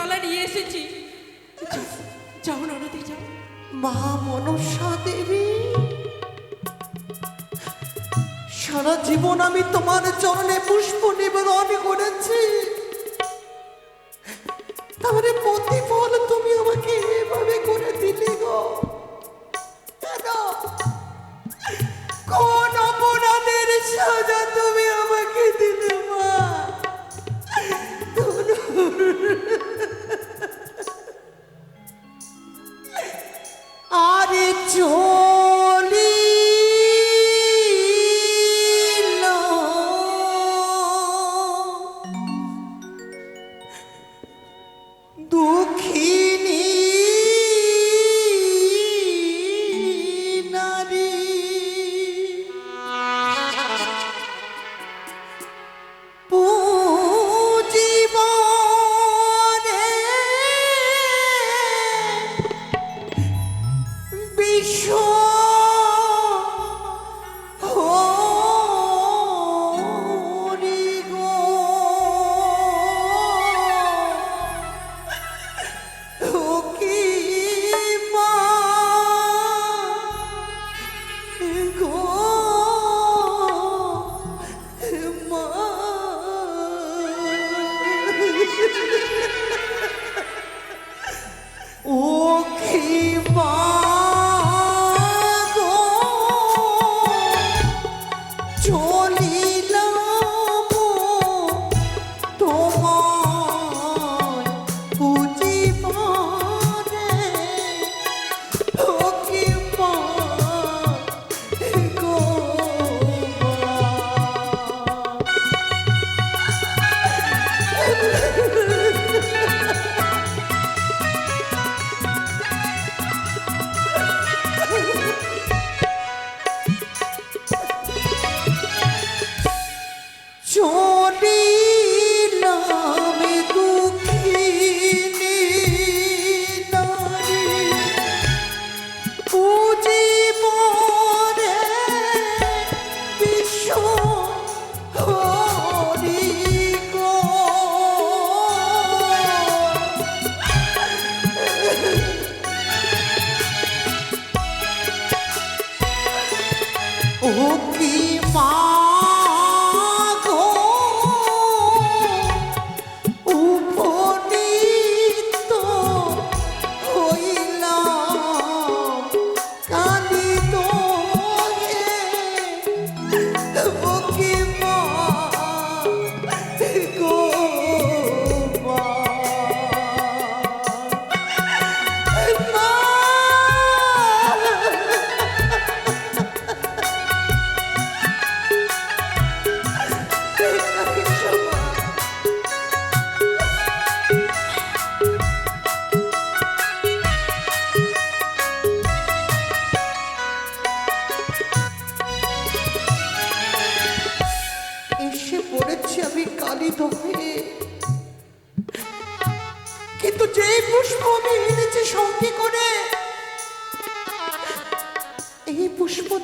থালা নিয়ে এসেছি। যাও, ননদি যাও। মা মনসা দেবী সারা জীবন আমি তোমার চরণে পুষ্প নিবেদন করেছি। তাহলে প্রতিফল তুমি আমাকে এভাবে করে দিলে গো। কোন অপরাধের সাজা তুমি আমাকে দিলে মা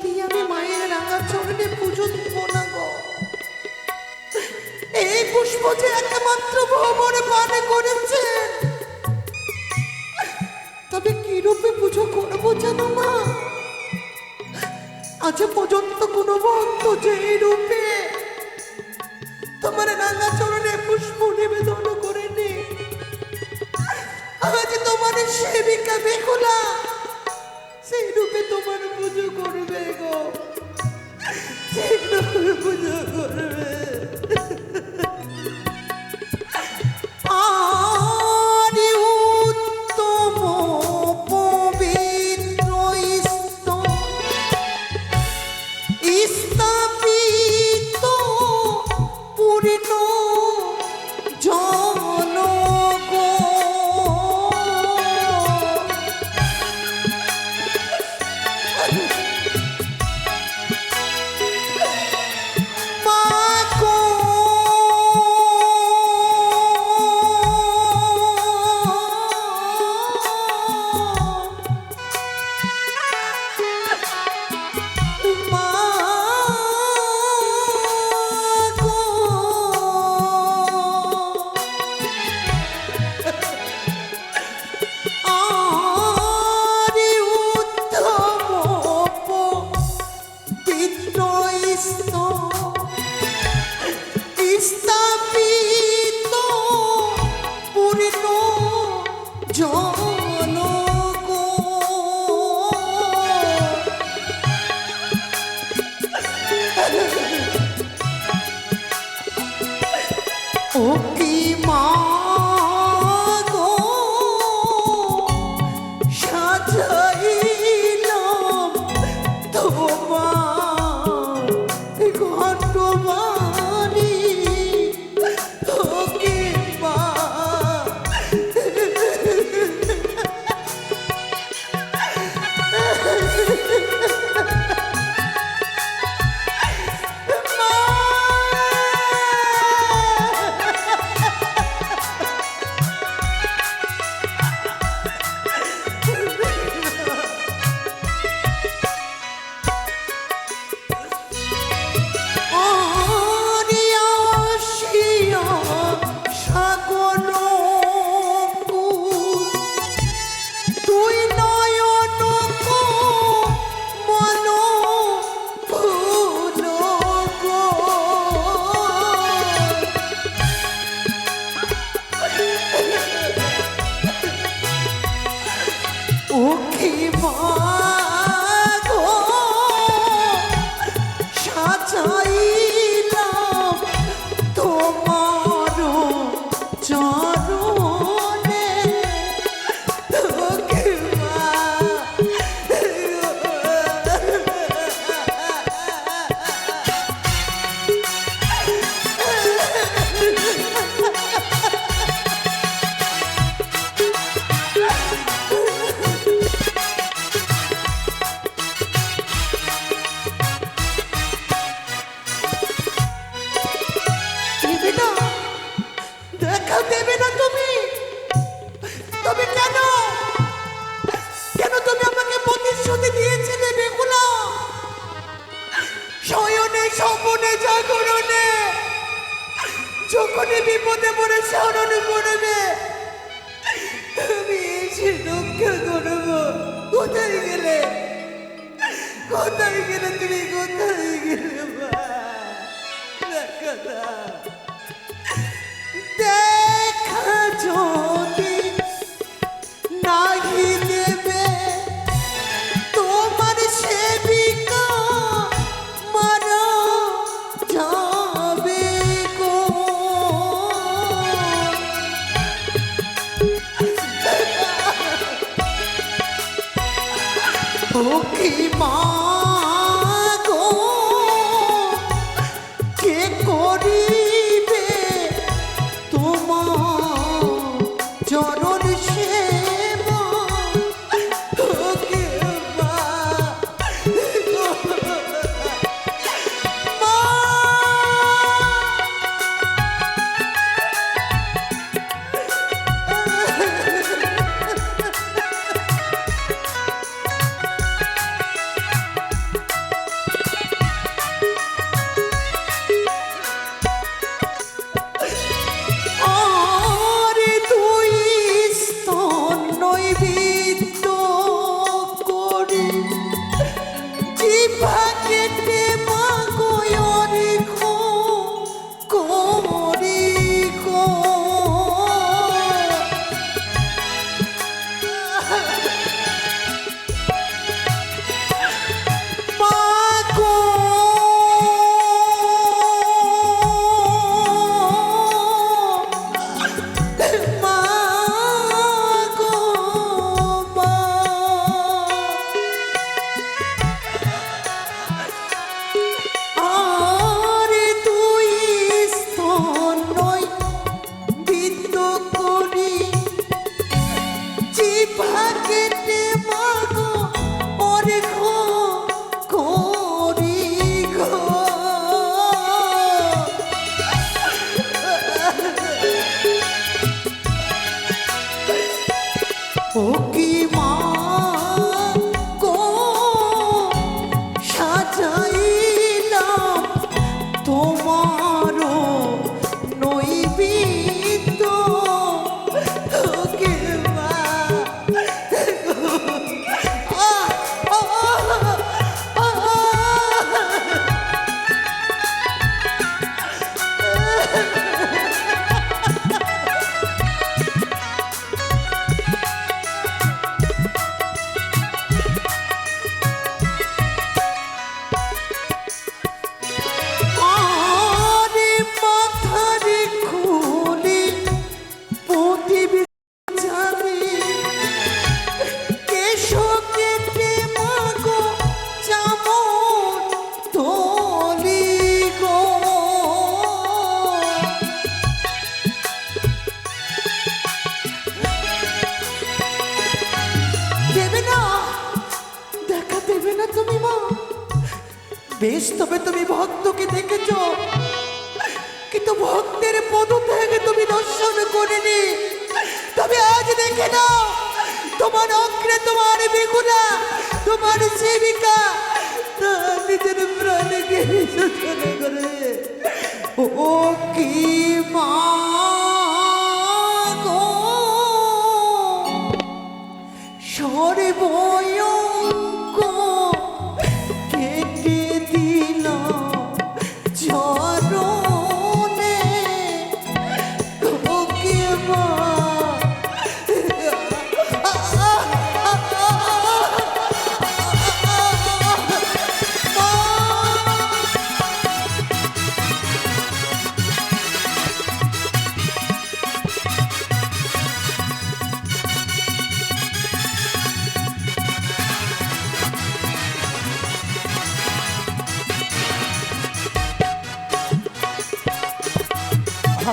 দিয়ে আমি মায়ের রাঙা চরণে পুজো দিব না গো? এই পুষ্প যে একমাত্র ভ্রমণে পান করেছেন তবে কি রূপে পুজো করব জানো মা? আজ পর্যন্ত কোনো ভক্ত যে এই রূপে তোমার রাঙা চরণে পুষ্প নিবেদন করেনি, আজ তোমার সেবিকা বেকুলা পুজো করবে গো। পুজো করবে। বিপদে পড়ে স্মরণ পড়বে আমি এসে রক্ষা করব। কোথায় গেলে? কোথায় গেলে তুমি? কোথায় গেলে দেখা। দেখা ও কি কি মা বেশ, তবে তুমি ভক্তকে দেখেছ। কিন্তু ভক্তের পদত্যাগ তুমি দর্শন করিনি। তবে আজ দেখে নাও, তোমার অগ্রে তোমার বেগুনা তোমার সেবিকা নিজের প্রাণকে বিসর্জন করে ও কি মা গো! সর্বয়ঙ্ক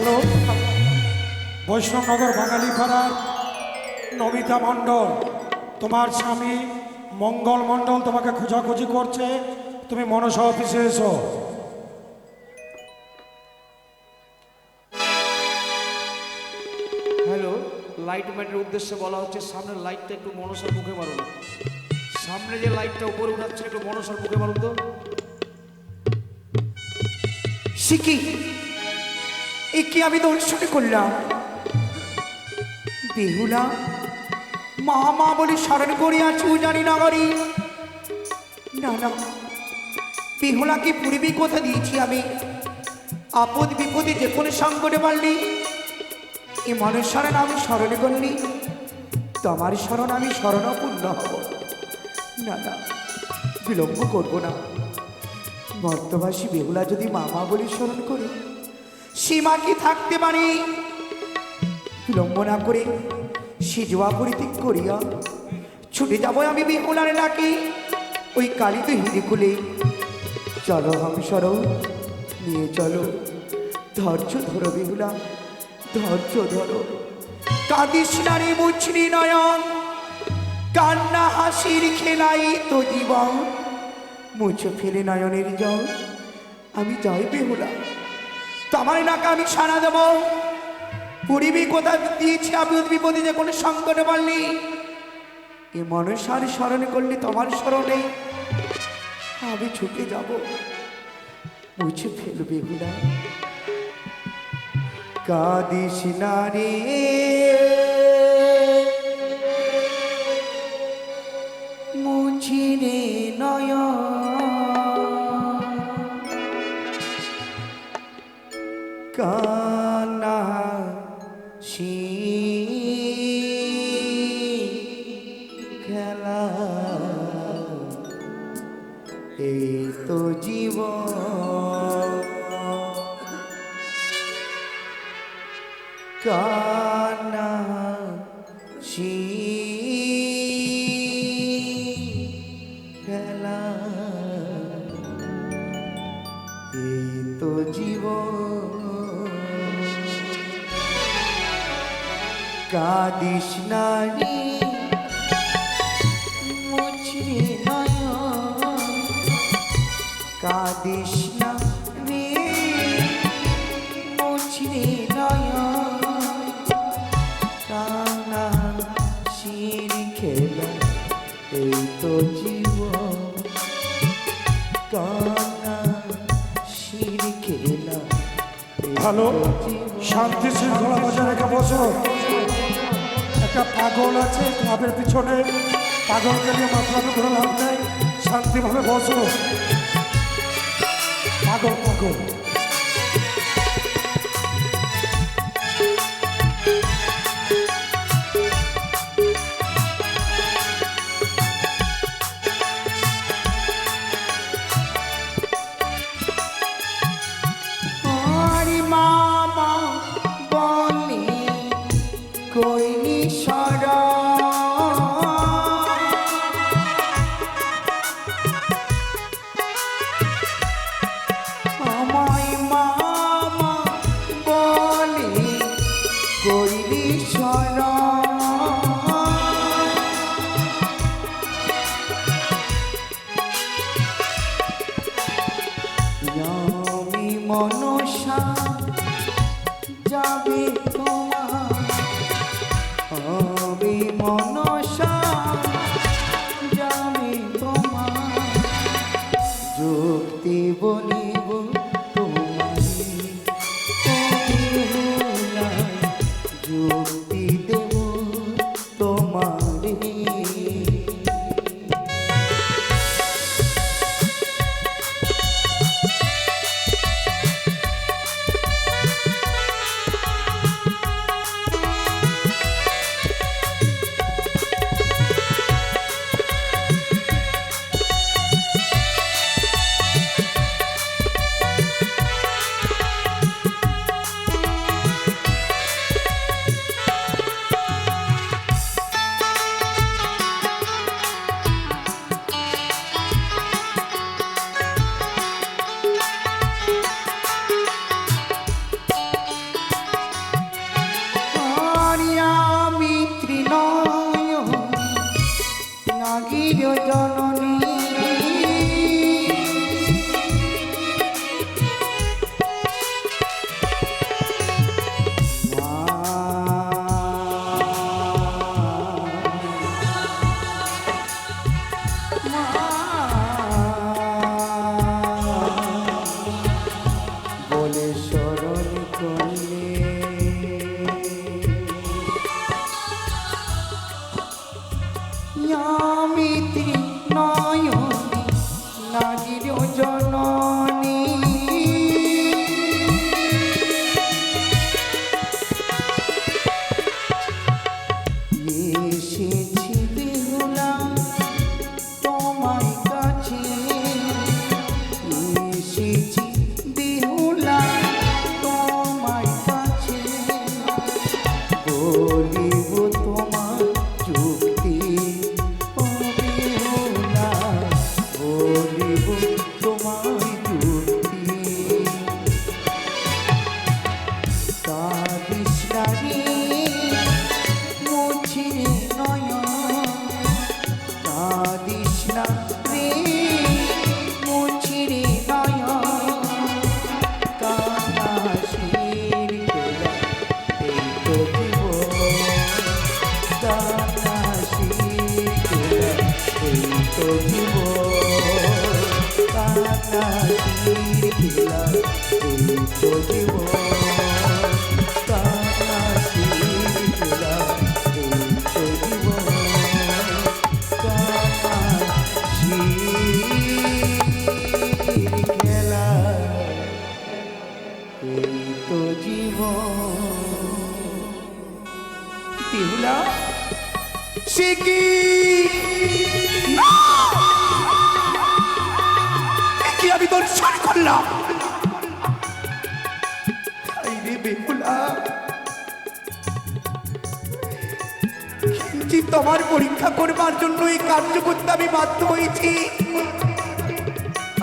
হ্যালো বৈষ্ণবনগর বাঙালি পাড়ার নমিতা মণ্ডল। তোমার স্বামী মঙ্গল মণ্ডল তোমাকে খোঁজাখুঁজি করছে। তুমি মনসা অফিসে এসো। হ্যালো লাইট ম্যানের উদ্দেশ্যে বলা হচ্ছে সামনের লাইটটা একটু মনসার মুখে মারুন। সামনে যে লাইটটা উপরে উঠাচ্ছে একটু মনসার মুখে মারুন তো। এ কি আমি দর্শন করলাম? বেহুলা, মা মা বলে স্মরণ করিয়াছি, জানি নগরী না না, বেহুলাকে পূর্বে কথা দিয়েছি আমি। আপদ বিপদে যে কোনো সংকটে পারলি, এ মানুষ স্মরণ আমি স্মরণ করলি। তোমার স্মরণ আমি স্মরণপূর্ণ হব। না না, বিলম্ব করব না। মর্তবাসী বেহুলা যদি মামা বলে স্মরণ করে সীমা কি থাকতে পারে? বিলম্ব না করে সে জোয়া পরিত্যাগ করিয়া ছুটে যাব আমি বেহুলার ডাকে ওই কালিত হিরে খুলে চলো আমি সরো নিয়ে চলো। ধৈর্য ধরো বেহুলা, ধৈর্য ধরো। কাঁদিস না রে মুছরি নয়ন, কান্না হাসির খেলাই তো জীবন। মুছে ফেলে নয়নের জল, আমি যাই বেহুলা। তোমার নাকা আমি সারা দেব। পরিবে কোথা দিয়েছি আমি বিপদে যে কোনো সংকটে পারলি এ মনসার স্মরণ করলে তোমার স্মরণে। আমি ছুটে যাব। মুছে ফেলবে বেহুলা কাদিস না রে। মুছিরে নয় কানা কাদিস নারী। মুছরি নয়ন। কাদিস না রে। মুছরি কানা শির খেলা এই তো জীবন। কানা শির খেলা ভালো শান্তি শৃঙ্খলা বজায় রেখে বসো। একটা পাগল আছে ক্লাবের পিছনে। পাগলকে নিয়ে মাথা কোনো লাভ নেই। শান্তিভাবে বসো। পাগল পাগল।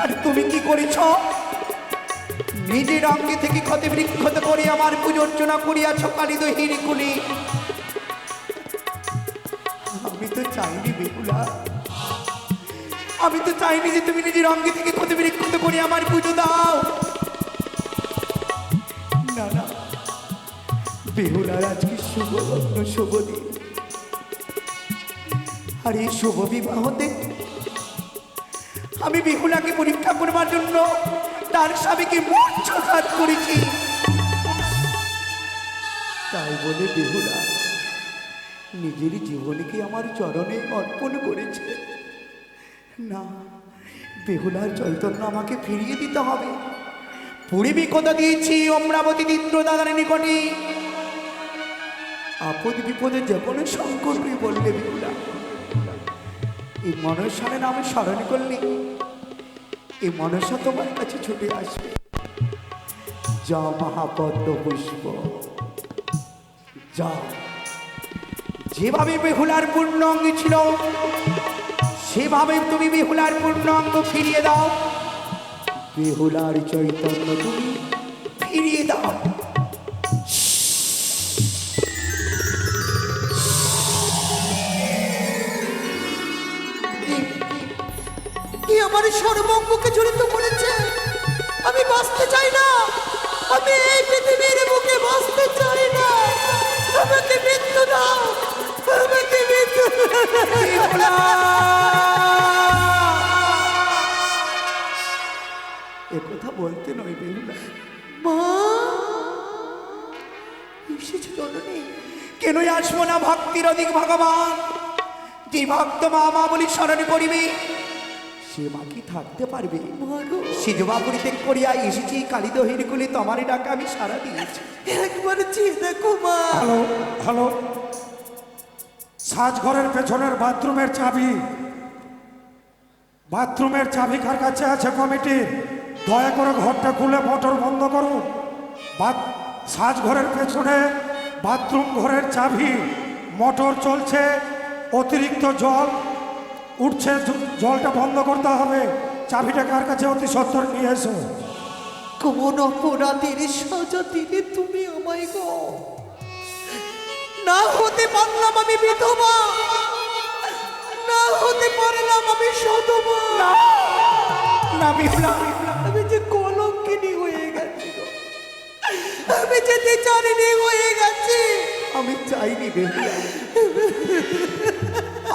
আর তুমি কি করেছ? নিজের অঙ্গে থেকে ক্ষতে বিক্ষত করে আমার পূজর্চনা করিয়াছ, কালিদ হিরিকুলি। আমি তো চাইনি বেহুলা। আমি তো চাইনি যে তুমি নিজের অঙ্গে থেকে ক্ষতি বিক্ষত করে আমার পুজো দাও। না না। বেহুলার আজকে শুভ শুভ দিন। আর এই শুভ বিবাহতে আমি বিহুলাকে পরীক্ষা করবার জন্য তার স্বামীকে মূর্ছঘাত করেছি। তাই বলে বেহুলা নিজের জীবনকে আমার চরণে অর্পণ করেছে। না বেহুলার চৈতন্য আমাকে ফিরিয়ে দিতে হবে। পূর্বে কথা দিয়েছি, অমরাবতী দিত্র দাদার নিকটে। আপদ বিপদে যেমন শঙ্করকে বললে বেহুলা এই মনসারে নামে স্মরণ করলে। এই মনসা তোমার কাছে ছুটে আসবে। যা মহাপদ্ম পুষ্প। যা। যেভাবে বেহুলার পূর্ণ অঙ্গ ছিল, সেভাবে তুমি বেহুলার পূর্ণ অঙ্গ ফিরিয়ে দাও। বেহুলার চৈতন্য তুমি এ কথা বলতে নয় বেহুলা মা এসেছে জননী। কেন আসব না ভক্তির অধিক ভগবান? যে ভক্ত মা মা বলি স্মরণ করিবে সে মা কি থাকতে পারবে? সে জবা পরিত্যাগ করিয়া এসেছি কালিদহির কুলে তোমার ডাকে আমি সারা দিয়েছি। একবার দেখো মা। Hello hello. সাজঘরের পেছনের বাথরুমের চাবি। বাথরুমের চাবি কার কাছে আছে কমিটির দয়া করে ঘরটা খুলে মোটর বন্ধ করুন। সাজঘরের পেছনে বাথরুম ঘরের চাবি। মোটর চলছে, অতিরিক্ত জল উঠছে জলটা বন্ধ করতে হবে। চাবিটা কার কাছে? অতি সত্তর নিয়ে এসো। কোন অপরাধের সাজা দিলে তুমি আমায় গো। না হতে পারলাম আমি বিধবা। না হতে পারলাম আমি সধবা। না বিপ্লব আমি যে কলঙ্কিনী হয়ে গেছি আমি যে বিচারিণী হয়ে গেছি। আমি চাইনি বেহুলা।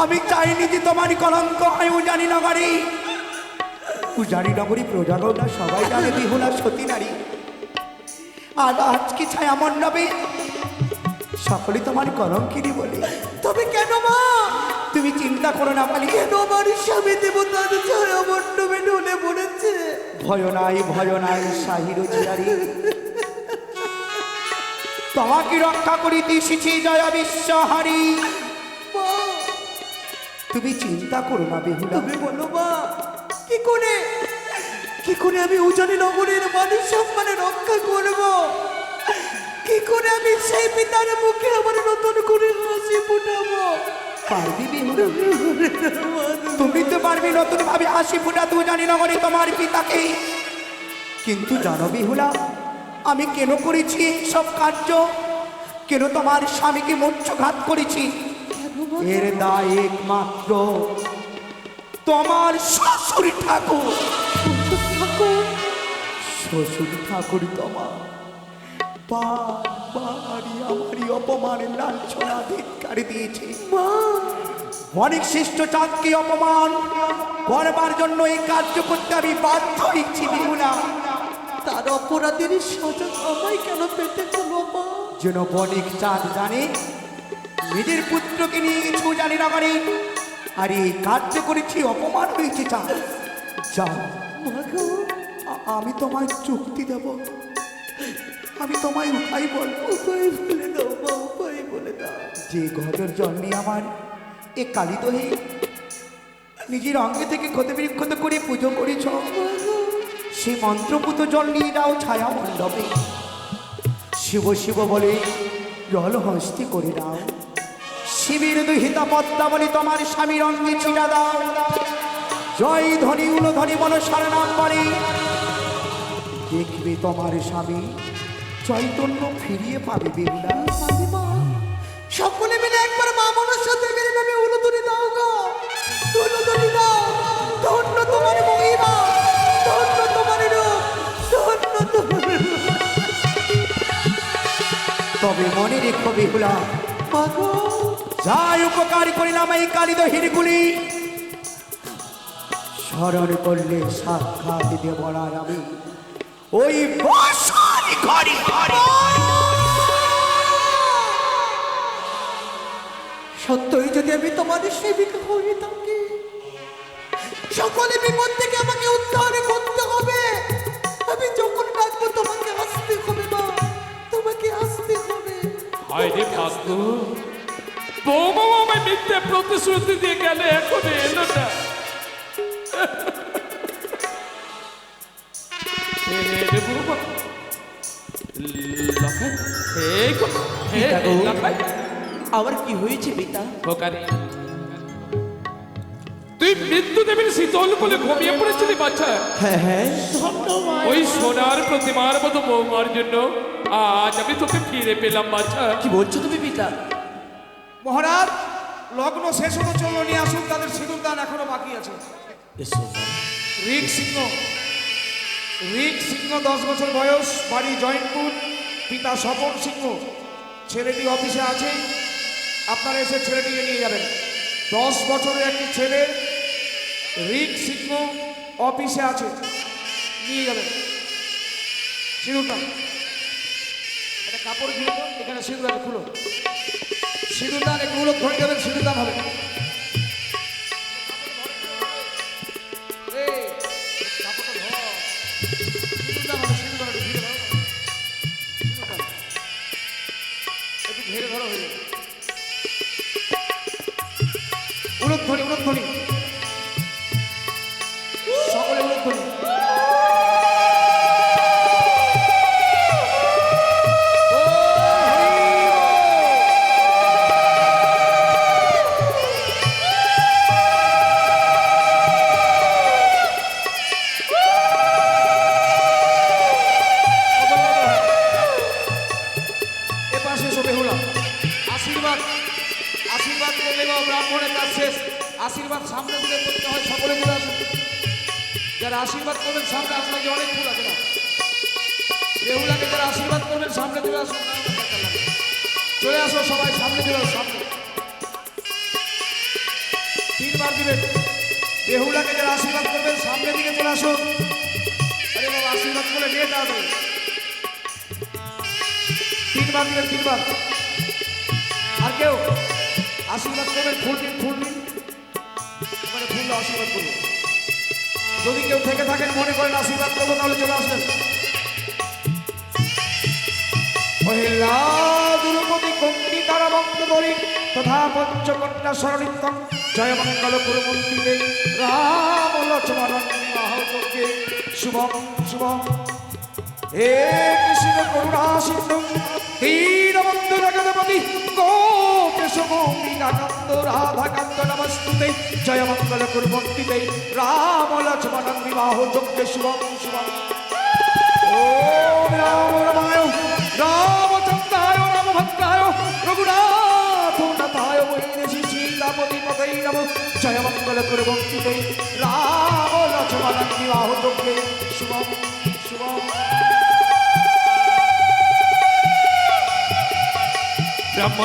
আমি চাইনি যে তোমার কলঙ্ক হয় উজানি নগরী উজানি নগরী প্রজাগণা সবাই জানে বিহুলা সতী নারী। আর আজকে ছায়া মণ্ডপে সকলে তোমার কলঙ্কিনী বলে। তবে কেন মা? তুমি চিন্তা করো না মালিক। কেন আমার স্বামী দেবতার ছায়া মণ্ডপে পড়েছে? ভয় নাই ভয় নাই, সাহির জিয়ারি। তোমাকে রক্ষা করিতে এসেছি জয়া বিশ্বহারী। তুমি চিন্তা করো না বেহুলা। তুমি বলো মা, কি করে? কি করে আমি উজানি নগরের মানুষ সম্মানে রক্ষা করব? কি করে আমি সেই পিতার মুখে আমার নতুন করে হাসি ফুটাবো। পারবি তুমি তো পারবি নতুন ভাবে হাসি ফুটা তুই জানি না করে তোমার পিতাকে। কিন্তু জানো বেহুলা আমি কেন করেছি সব কার্য? কেন তোমার স্বামীকে মৎস্যঘাত করেছি? এর দায় একমাত্র তোমার শ্বশুর ঠাকুর। শ্বশুর ঠাকুর তোমার। দিয়েছে অনেক শ্রেষ্ঠ চাঁদকে অপমান করবার জন্য এই কার্য করতে আমি বাধ্য কেন পেতে যেন বণিক চাঁদ জানে নিজের পুত্রকে নিয়ে কিছু জানি না করে আর এই কার্য করেছি অপমান হয়েছে চাঁদ আ- আমি তোমায় চুক্তি দেব। আমি তোমায় উঠাই বলব উপায় বলে দাও, মা, উপায় বলে দাও। যে জল নিয়ে আমার এ কালিত হয়ে নিজের অঙ্গে থেকে ক্ষত বিক্ষত করে পুজো করেছ, সে মন্ত্রপুত জল নিয়ে যাও ছায়া মণ্ডপে। শিব শিব বলে জল হস্তি করে দাও। শিবের দুহিতা পদ্মা বলে তোমার স্বামীর অঙ্গে চিরা দাও। জয় ধনী উলো ধনী বলো সারনাম বলে দেখবে তোমার স্বামী চৈতন্য ফিরিয়ে পাবে বেহুলা। সকলে মিলে একবার মা মনের সাথে মেরে নামে উলুদুরি দাও গো। উলুদুরি দাও। ধন্য তোমার মহিমা। ধন্য তোমার রূপ। ধন্য তোমার তবে মনে রেখো বেহুলা। যাই উপকার করিলাম এই কালিদ হিরগুলি স্মরণ করলে সাক্ষাৎ দেব না আমি ওই বসার ঘরে আমি তোমার সেবিকা হয়ে থাকি সকলে বিপদ থেকে আমাকে উদ্ধার করতে হবে। আমি যখন ডাকবো তোমাকে আসতে হবে মা তোমাকে আসতে হবে। হায় রে ভাগ্য বৌমা আমায় মিথ্যে প্রতিশ্রুতি দিয়ে গেলে এখন এলো না। লখাই। হে। লখাই। আবার কি হয়েছে পিতা? খোকারে তুই মৃত্যু দেবেন শীতল বলে ঘুমিয়ে পড়েছিলি বাচ্চা হ্যাঁ হ্যাঁ। ওই সোনার প্রতিমার মতো বৌমার জন্য আজ আমি তোকে ফিরে পেলাম বাচ্চা কি বলছো তুমি পিতা? মহারাজ লগ্ন শেষ হতে চলল নিয়ে আসুন তাদের সিঁদুর দান এখনও বাকি আছে। রিক সিংহ। রিক সিংহ দশ বছর বয়স বাড়ি জয়ন্তপুর পিতা স্বপন সিংহ। ছেলেটি অফিসে আছে। আপনারা এসে ছেলেটিকে নিয়ে যাবেন। দশ বছরের একটি ছেলে রিক সিংহ অফিসে আছে। নিয়ে যাবেন। সিঁদুরটা। একটা কাপড় দাও, এখানে সিঁদুর খুলো। সিঁদুরদান এগুলো ধরে যাবেন সিঁদুরদান হবে। যদি কেউ থেকে থাকেন, মনে করেন আশীর্বাদ করব তাহলে চলে আসবেন। মহিলা দ্রৌপদী কন্তি তারা তথা পঞ্চকন্যা স্মরণিত্যম জয় মঙ্গল কুরমন্ত্রীতে রাম লক্ষ্মণ শুভম শুভম। হে কৃষ্ণ করুণা সিন্ধু দীনবন্ধু জগৎপতি গোপেশ গোপীকাকান্ত রাধাকান্ত নমস্তুতে জয় মঙ্গল কুরমন্ত্রীতে রাম লক্ষ্মণ বিবাহ যজ্ঞে শুভম শুভম ওম রাম রমায় রামচন্দ্রায় রামভদ্রায় রঘুনাথ নাথায় বৈদেশী সীতাপতি পতৈ নম। জয় মঙ্গল কুরবন্তিতে রাম লক্ষ্মণ বিবাহ যজ্ঞে শুভম শুভম ব্রাহ্মণ